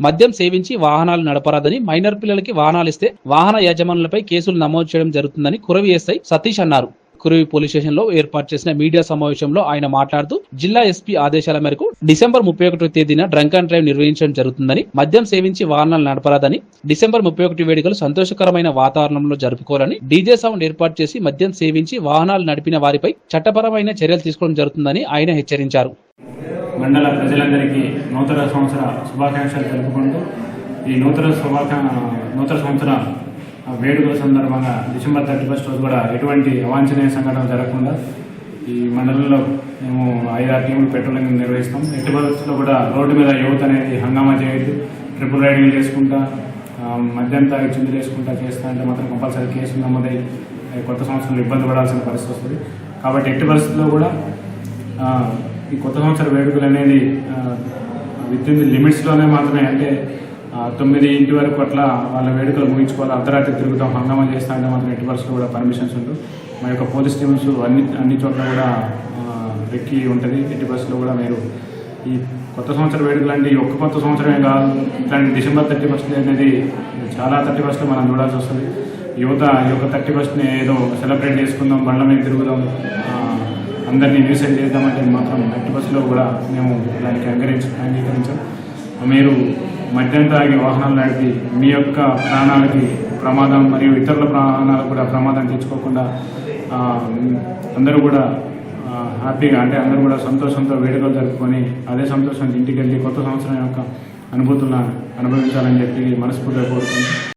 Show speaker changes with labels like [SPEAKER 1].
[SPEAKER 1] మద్యం సేవించి వాహనాలు నడపరాదని మైనర్ పిల్లలకి వాహనాలు ఇస్తే వాహన యజమానులపై కేసులు నమోదు చేయడం జరుగుతుందని కురవి ఎస్ఐ సతీష్ అన్నారు. కురవి పోలీస్ స్టేషన్లో ఏర్పాటు చేసిన మీడియా సమావేశంలో ఆయన మాట్లాడుతూ జిల్లా ఎస్పీ ఆదేశాల మేరకు డిసెంబర్ ముప్పై ఒకటో తేదీన డ్రంక్ అండ్ డ్రైవ్ నిర్వహించడం జరుగుతుందని మద్యం సేవించి వాహనాలు నడపరాదని డిసెంబర్ ముప్పై ఒకటి వేడుకలు సంతోషకరమైన వాతావరణంలో జరుపుకోవాలని డీజే సౌండ్ ఏర్పాటు చేసి మద్యం సేవించి వాహనాలు నడిపిన వారిపై చట్టపరమైన చర్యలు తీసుకోవడం జరుగుతుందని ఆయన హెచ్చరించారు.
[SPEAKER 2] మండల ప్రజలందరికీ నూతన సంవత్సర శుభాకాంక్షలు తెలుపుకుంటూ ఈ నూతన శుభాకా నూతన సంవత్సర వేడుకల సందర్భంగా డిసెంబర్ థర్టీ ఫస్ట్ రోజు కూడా ఎటువంటి అవాంఛనీయ సంఘటన జరగకుండా ఈ మండలంలో మేము ఐదారు టీములు పెట్రోలింగ్ నిర్వహిస్తాం. ఎట్టి పరిస్థితుల్లో కూడా రోడ్డు మీద యువత అనేది హంగామా చేయొద్దు. ట్రిపుల్ రైడింగ్ చేసుకుంటా ఆ, మద్యం తాగి చిందులు చేస్తా అంటే మాత్రం కంపల్సరీ కేసులు నమ్మదై కొత్త సంవత్సరంలో ఇబ్బంది పడాల్సిన పరిస్థితి వస్తుంది. కాబట్టి ఎట్టి పరిస్థితుల్లో కూడా ఈ కొత్త సంవత్సర వేడుకలు అనేది విత్ ఇన్ ది లిమిట్స్లోనే మాత్రమే. అంటే తొమ్మిది ఇంటి వరకు అట్లా వాళ్ళ వేడుకలు ముగించుకోవాలి. అర్ధరాత్రి తిరుగుతాం హంగామా చేస్తా అంటే మాత్రం ఎట్టి పరిస్థితుల్లో కూడా పర్మిషన్స్ ఉంటుంది మా యొక్క పోలీస్ టీమ్స్ అన్ని అన్ని చోట్ల కూడా రెక్కి ఉంటుంది. ఎట్టి పరిస్థితుల్లో కూడా మీరు ఈ కొత్త సంవత్సర వేడుకలు అంటే ఈ ఒక్క కొత్త సంవత్సరమే కాదు ఇట్లాంటి డిసెంబర్ థర్టీ ఫస్ట్ అనేది చాలా థర్టీ ఫస్ట్ మనం చూడాల్సి వస్తుంది. యువత ఈ యొక్క థర్టీ ఫస్ట్ని ఏదో సెలబ్రేట్ చేసుకుందాం బండ్ల మీద తిరుగుదాం అందరినీ న్యూసెంట్ చేద్దామంటే మాత్రం థర్టీ బస్సులో కూడా మేము దానికి అంగీకరించి అంగీకరించాం. మీరు మద్యం తాగి వాహనాలు నడిపి మీ యొక్క ప్రాణాలకి ప్రమాదం మరియు ఇతరుల ప్రాణాలకు కూడా ప్రమాదం తెచ్చుకోకుండా అందరూ కూడా హ్యాపీగా అంటే అందరూ కూడా సంతోషంతో వేడుకలు జరుపుకొని అదే సంతోషం ఇంటికి వెళ్ళి కొత్త సంవత్సరం యొక్క అనుభూతులను అనుభవించాలని చెప్పి మనస్ఫూర్తిగా కోరుకుంటున్నాను